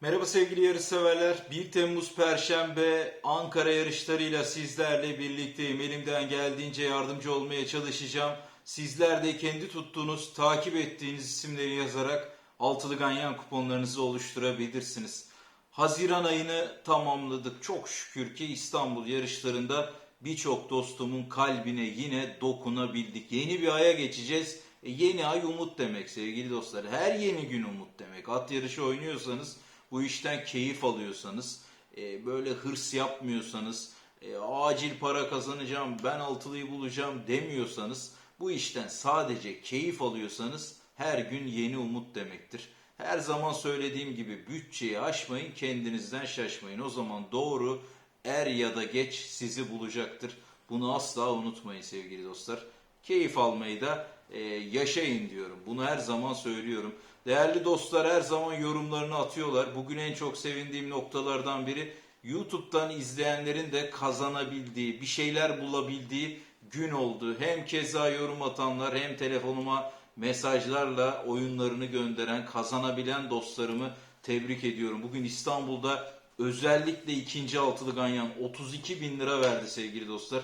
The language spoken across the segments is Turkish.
Merhaba sevgili yarış severler. 1 Temmuz Perşembe Ankara yarışlarıyla sizlerle birlikteyim. Elimden geldiğince yardımcı olmaya çalışacağım. Sizler de kendi tuttuğunuz, takip ettiğiniz isimleri yazarak altılı ganyan kuponlarınızı oluşturabilirsiniz. Haziran ayını tamamladık. Çok şükür ki İstanbul yarışlarında birçok dostumun kalbine yine dokunabildik. Yeni bir aya geçeceğiz. E, yeni ay umut demek sevgili dostlar. Her yeni gün umut demek. At yarışı oynuyorsanız, bu işten keyif alıyorsanız, e, böyle hırs yapmıyorsanız, e, acil para kazanacağım, ben altılıyı bulacağım demiyorsanız, bu işten sadece keyif alıyorsanız her gün yeni umut demektir. Her zaman söylediğim gibi bütçeyi aşmayın, kendinizden şaşmayın. O zaman doğru er ya da geç sizi bulacaktır. Bunu asla unutmayın sevgili dostlar. Keyif almayı da e, yaşayın diyorum. Bunu her zaman söylüyorum. Değerli dostlar her zaman yorumlarını atıyorlar. Bugün en çok sevindiğim noktalardan biri YouTube'dan izleyenlerin de kazanabildiği, bir şeyler bulabildiği gün oldu. Hem keza yorum atanlar hem telefonuma mesajlarla oyunlarını gönderen, kazanabilen dostlarımı tebrik ediyorum. Bugün İstanbul'da özellikle ikinci altılı ganyan 32 bin lira verdi sevgili dostlar.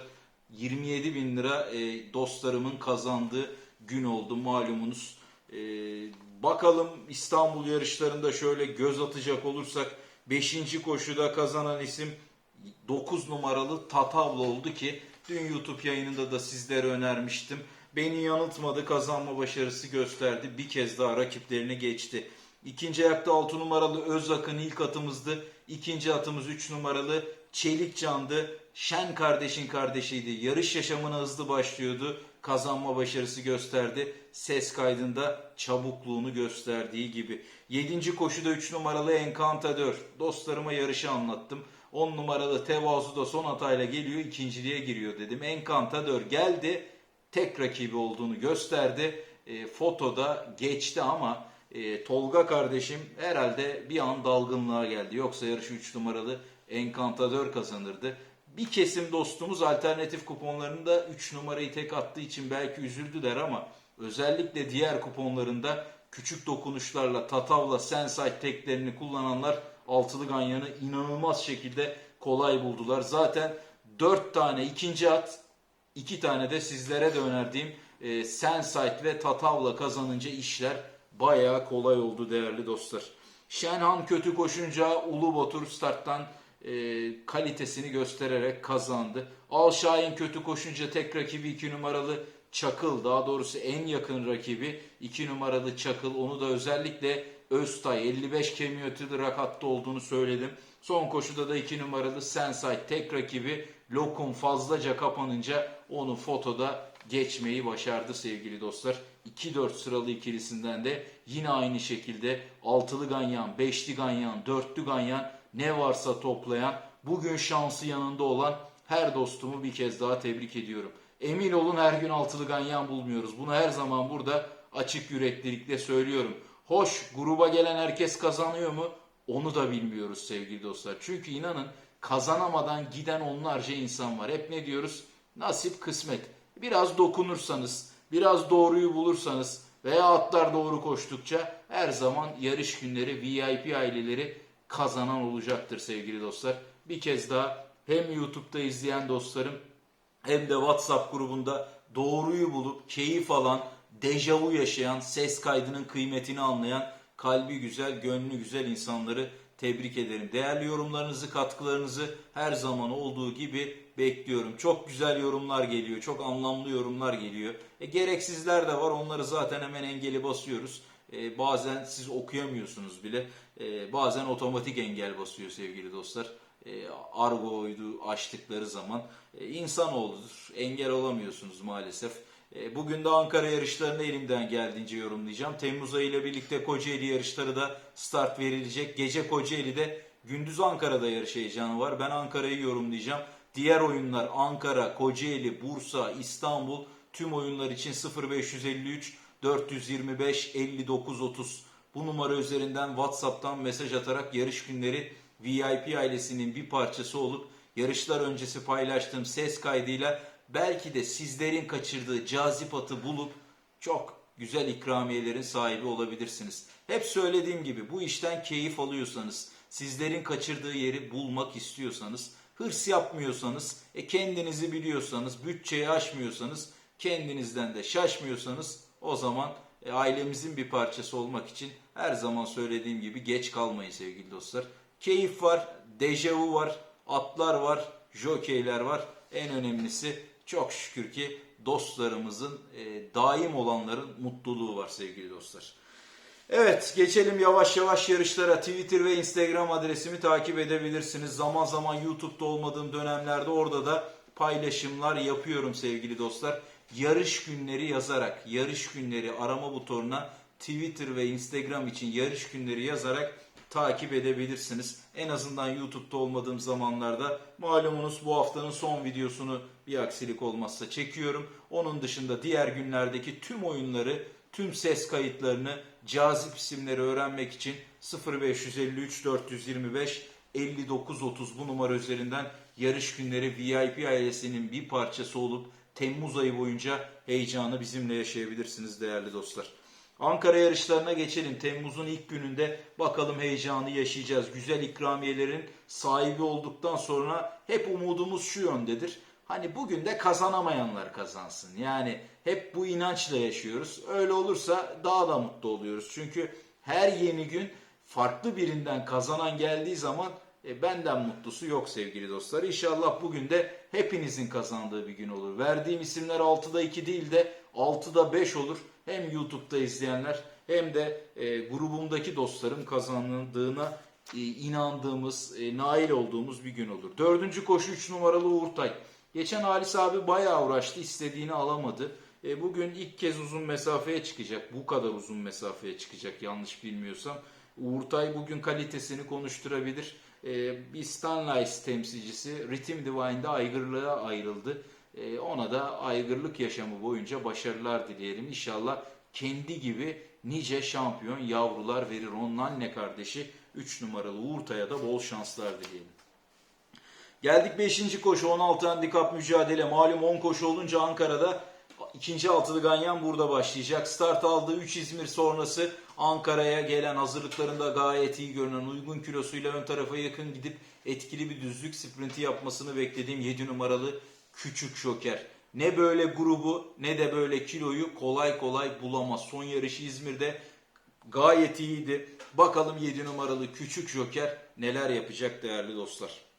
27 bin lira e, dostlarımın kazandığı gün oldu malumunuz. Bakalım İstanbul yarışlarında şöyle göz atacak olursak 5. koşuda kazanan isim 9 numaralı Tatavla oldu ki dün YouTube yayınında da sizlere önermiştim. Beni yanıltmadı kazanma başarısı gösterdi. Bir kez daha rakiplerini geçti. İkinci ayakta 6 numaralı Özak'ın ilk atımızdı. İkinci atımız 3 numaralı Çelikcan'dı. Şen kardeşin kardeşiydi. Yarış yaşamına hızlı başlıyordu. Kazanma başarısı gösterdi. Ses kaydında çabukluğunu gösterdiği gibi. 7. koşuda 3 numaralı Encantador. Dostlarıma yarışı anlattım. 10 numaralı Tevazu da son hatayla geliyor. ikinciliğe giriyor dedim. Encantador geldi. Tek rakibi olduğunu gösterdi. E, fotoda geçti ama e, Tolga kardeşim herhalde bir an dalgınlığa geldi. Yoksa yarışı 3 numaralı Encantador kazanırdı. Bir kesim dostumuz alternatif kuponlarında 3 numarayı tek attığı için belki üzüldüler ama özellikle diğer kuponlarında küçük dokunuşlarla Tatavla Sensite teklerini kullananlar altılı ganyanı inanılmaz şekilde kolay buldular. Zaten 4 tane ikinci at, 2 tane de sizlere de önerdiğim e, Sensite ve Tatavla kazanınca işler bayağı kolay oldu değerli dostlar. Şenhan kötü koşunca Ulu Batur starttan e, kalitesini göstererek kazandı. Alşahin kötü koşunca tek rakibi 2 numaralı Çakıl daha doğrusu en yakın rakibi 2 numaralı Çakıl. Onu da özellikle Öztay 55 kemiyotil rakatta olduğunu söyledim. Son koşuda da 2 numaralı Sensay tek rakibi Lokum fazlaca kapanınca onu fotoda geçmeyi başardı sevgili dostlar. 2-4 sıralı ikilisinden de yine aynı şekilde altılı ganyan, beşli ganyan, dörtlü ganyan ne varsa toplayan bugün şansı yanında olan her dostumu bir kez daha tebrik ediyorum. Emin olun her gün altılı ganyan bulmuyoruz. Bunu her zaman burada açık yüreklilikle söylüyorum. Hoş gruba gelen herkes kazanıyor mu? Onu da bilmiyoruz sevgili dostlar. Çünkü inanın kazanamadan giden onlarca insan var. Hep ne diyoruz? Nasip kısmet. Biraz dokunursanız, biraz doğruyu bulursanız veya atlar doğru koştukça her zaman yarış günleri VIP aileleri kazanan olacaktır sevgili dostlar. Bir kez daha hem YouTube'da izleyen dostlarım hem de WhatsApp grubunda doğruyu bulup keyif alan, dejavu yaşayan, ses kaydının kıymetini anlayan, kalbi güzel, gönlü güzel insanları tebrik ederim. Değerli yorumlarınızı, katkılarınızı her zaman olduğu gibi bekliyorum. Çok güzel yorumlar geliyor, çok anlamlı yorumlar geliyor. E, gereksizler de var, onları zaten hemen engeli basıyoruz. E, bazen siz okuyamıyorsunuz bile. E, bazen otomatik engel basıyor sevgili dostlar. E, Argo'ydu açtıkları zaman. E, insanoğludur. Engel olamıyorsunuz maalesef. E, bugün de Ankara yarışlarını elimden geldiğince yorumlayacağım. Temmuz ayı ile birlikte Kocaeli yarışları da start verilecek. Gece Kocaeli'de gündüz Ankara'da yarış heyecanı var. Ben Ankara'yı yorumlayacağım. Diğer oyunlar Ankara, Kocaeli, Bursa, İstanbul tüm oyunlar için 0553 425 59 30 bu numara üzerinden WhatsApp'tan mesaj atarak yarış günleri VIP ailesinin bir parçası olup yarışlar öncesi paylaştığım ses kaydıyla belki de sizlerin kaçırdığı cazip atı bulup çok güzel ikramiyelerin sahibi olabilirsiniz. Hep söylediğim gibi bu işten keyif alıyorsanız, sizlerin kaçırdığı yeri bulmak istiyorsanız, hırs yapmıyorsanız, e kendinizi biliyorsanız, bütçeyi aşmıyorsanız, kendinizden de şaşmıyorsanız o zaman e, ailemizin bir parçası olmak için her zaman söylediğim gibi geç kalmayın sevgili dostlar. Keyif var, dejavu var, atlar var, jokeyler var. En önemlisi çok şükür ki dostlarımızın, e, daim olanların mutluluğu var sevgili dostlar. Evet geçelim yavaş yavaş yarışlara. Twitter ve Instagram adresimi takip edebilirsiniz. Zaman zaman YouTube'da olmadığım dönemlerde orada da paylaşımlar yapıyorum sevgili dostlar. Yarış günleri yazarak, yarış günleri arama butonuna Twitter ve Instagram için yarış günleri yazarak takip edebilirsiniz. En azından YouTube'da olmadığım zamanlarda malumunuz bu haftanın son videosunu bir aksilik olmazsa çekiyorum. Onun dışında diğer günlerdeki tüm oyunları, tüm ses kayıtlarını, cazip isimleri öğrenmek için 0553 425 5930 bu numara üzerinden yarış günleri VIP ailesinin bir parçası olup Temmuz ayı boyunca heyecanı bizimle yaşayabilirsiniz değerli dostlar. Ankara yarışlarına geçelim. Temmuz'un ilk gününde bakalım heyecanı yaşayacağız. Güzel ikramiyelerin sahibi olduktan sonra hep umudumuz şu yöndedir. Hani bugün de kazanamayanlar kazansın. Yani hep bu inançla yaşıyoruz. Öyle olursa daha da mutlu oluyoruz. Çünkü her yeni gün farklı birinden kazanan geldiği zaman e, benden mutlusu yok sevgili dostlar. İnşallah bugün de hepinizin kazandığı bir gün olur. Verdiğim isimler 6'da 2 değil de 6'da 5 olur. Hem YouTube'da izleyenler hem de e, grubumdaki dostlarım kazandığına e, inandığımız, e, nail olduğumuz bir gün olur. Dördüncü koşu 3 numaralı Uğurtay. Geçen Halis abi bayağı uğraştı, istediğini alamadı. E, bugün ilk kez uzun mesafeye çıkacak. Bu kadar uzun mesafeye çıkacak yanlış bilmiyorsam. Uğurtay bugün kalitesini konuşturabilir. E, bir Stanleys temsilcisi Rhythm Divine'da aygırlığa ayrıldı. E, ona da aygırlık yaşamı boyunca başarılar dileyelim. İnşallah kendi gibi nice şampiyon yavrular verir. Onun anne kardeşi 3 numaralı Uğurtay'a da bol şanslar dileyelim. Geldik 5. koşu 16 handikap mücadele. Malum 10 koşu olunca Ankara'da ikinci altılı ganyan burada başlayacak. Start aldığı 3 İzmir sonrası Ankara'ya gelen hazırlıklarında gayet iyi görünen uygun kilosuyla ön tarafa yakın gidip etkili bir düzlük sprinti yapmasını beklediğim 7 numaralı Küçük Joker. Ne böyle grubu ne de böyle kiloyu kolay kolay bulamaz. Son yarışı İzmir'de gayet iyiydi. Bakalım 7 numaralı Küçük Joker neler yapacak değerli dostlar.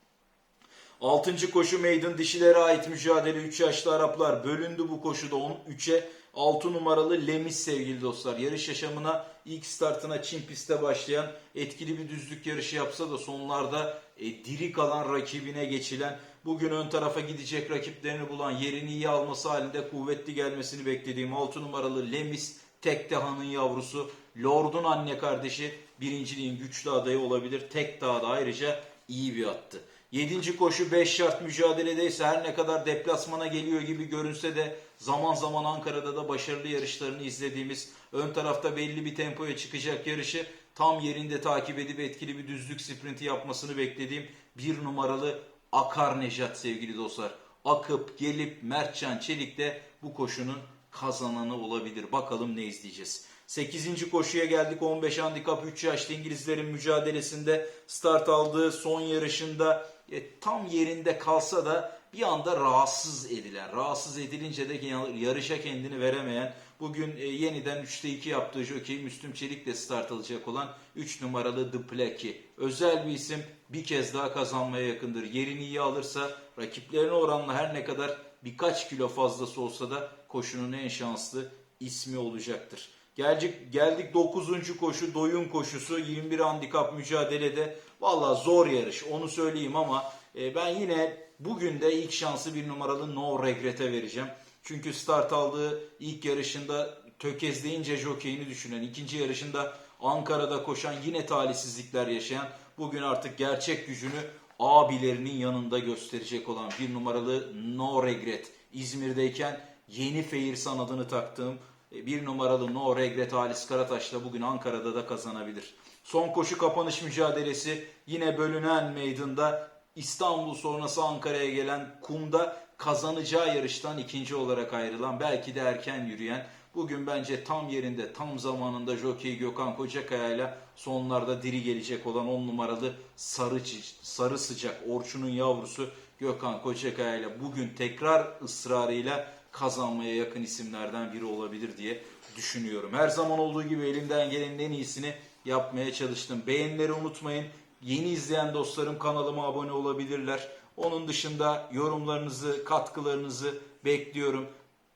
Altıncı koşu meydan dişilere ait mücadele 3 yaşlı Araplar bölündü bu koşuda 13'e 6 numaralı Lemis sevgili dostlar. Yarış yaşamına ilk startına Çin pistte başlayan etkili bir düzlük yarışı yapsa da sonlarda e, diri kalan rakibine geçilen bugün ön tarafa gidecek rakiplerini bulan yerini iyi alması halinde kuvvetli gelmesini beklediğim 6 numaralı Lemis Tek Deha'nın yavrusu Lord'un anne kardeşi birinciliğin güçlü adayı olabilir. Tek Dağ'da ayrıca iyi bir attı. 7. koşu 5 şart mücadeledeyse her ne kadar deplasmana geliyor gibi görünse de zaman zaman Ankara'da da başarılı yarışlarını izlediğimiz ön tarafta belli bir tempoya çıkacak yarışı tam yerinde takip edip etkili bir düzlük sprinti yapmasını beklediğim bir numaralı Akar Nejat sevgili dostlar. Akıp gelip Mertcan Çelik de bu koşunun kazananı olabilir. Bakalım ne izleyeceğiz. 8. koşuya geldik. 15 handikap 3 yaşlı İngilizlerin mücadelesinde start aldığı son yarışında e, tam yerinde kalsa da bir anda rahatsız edilen, rahatsız edilince de yarışa kendini veremeyen, bugün e, yeniden 3'te 2 yaptığı jockey Müslüm Çelik'le start alacak olan 3 numaralı The. Özel bir isim bir kez daha kazanmaya yakındır. Yerini iyi alırsa rakiplerine oranla her ne kadar birkaç kilo fazlası olsa da koşunun en şanslı ismi olacaktır. Geldik, geldik 9. koşu doyum koşusu 21 handikap mücadelede. Valla zor yarış onu söyleyeyim ama e, ben yine bugün de ilk şansı bir numaralı No Regret'e vereceğim. Çünkü start aldığı ilk yarışında tökezleyince jokeyini düşünen, ikinci yarışında Ankara'da koşan yine talihsizlikler yaşayan bugün artık gerçek gücünü abilerinin yanında gösterecek olan bir numaralı No Regret. İzmir'deyken yeni Feyirsan adını taktığım bir numaralı No Regret Halis Karataş'la bugün Ankara'da da kazanabilir. Son koşu kapanış mücadelesi yine bölünen meydanda İstanbul sonrası Ankara'ya gelen kumda kazanacağı yarıştan ikinci olarak ayrılan belki de erken yürüyen Bugün bence tam yerinde, tam zamanında Jockey Gökhan Kocakaya ile sonlarda diri gelecek olan 10 numaralı sarı, sarı sıcak Orçun'un yavrusu Gökhan Kocakaya ile bugün tekrar ısrarıyla kazanmaya yakın isimlerden biri olabilir diye düşünüyorum. Her zaman olduğu gibi elimden gelenin en iyisini yapmaya çalıştım. Beğenileri unutmayın. Yeni izleyen dostlarım kanalıma abone olabilirler. Onun dışında yorumlarınızı, katkılarınızı bekliyorum.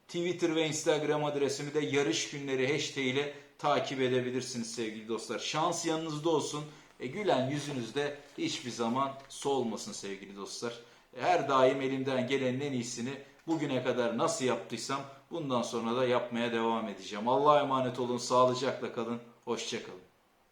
Twitter ve Instagram adresimi de yarış günleri hashtag ile takip edebilirsiniz sevgili dostlar. Şans yanınızda olsun. E, gülen yüzünüzde hiçbir zaman solmasın sevgili dostlar. Her daim elimden gelenin en iyisini bugüne kadar nasıl yaptıysam bundan sonra da yapmaya devam edeceğim. Allah'a emanet olun, sağlıcakla kalın, hoşçakalın.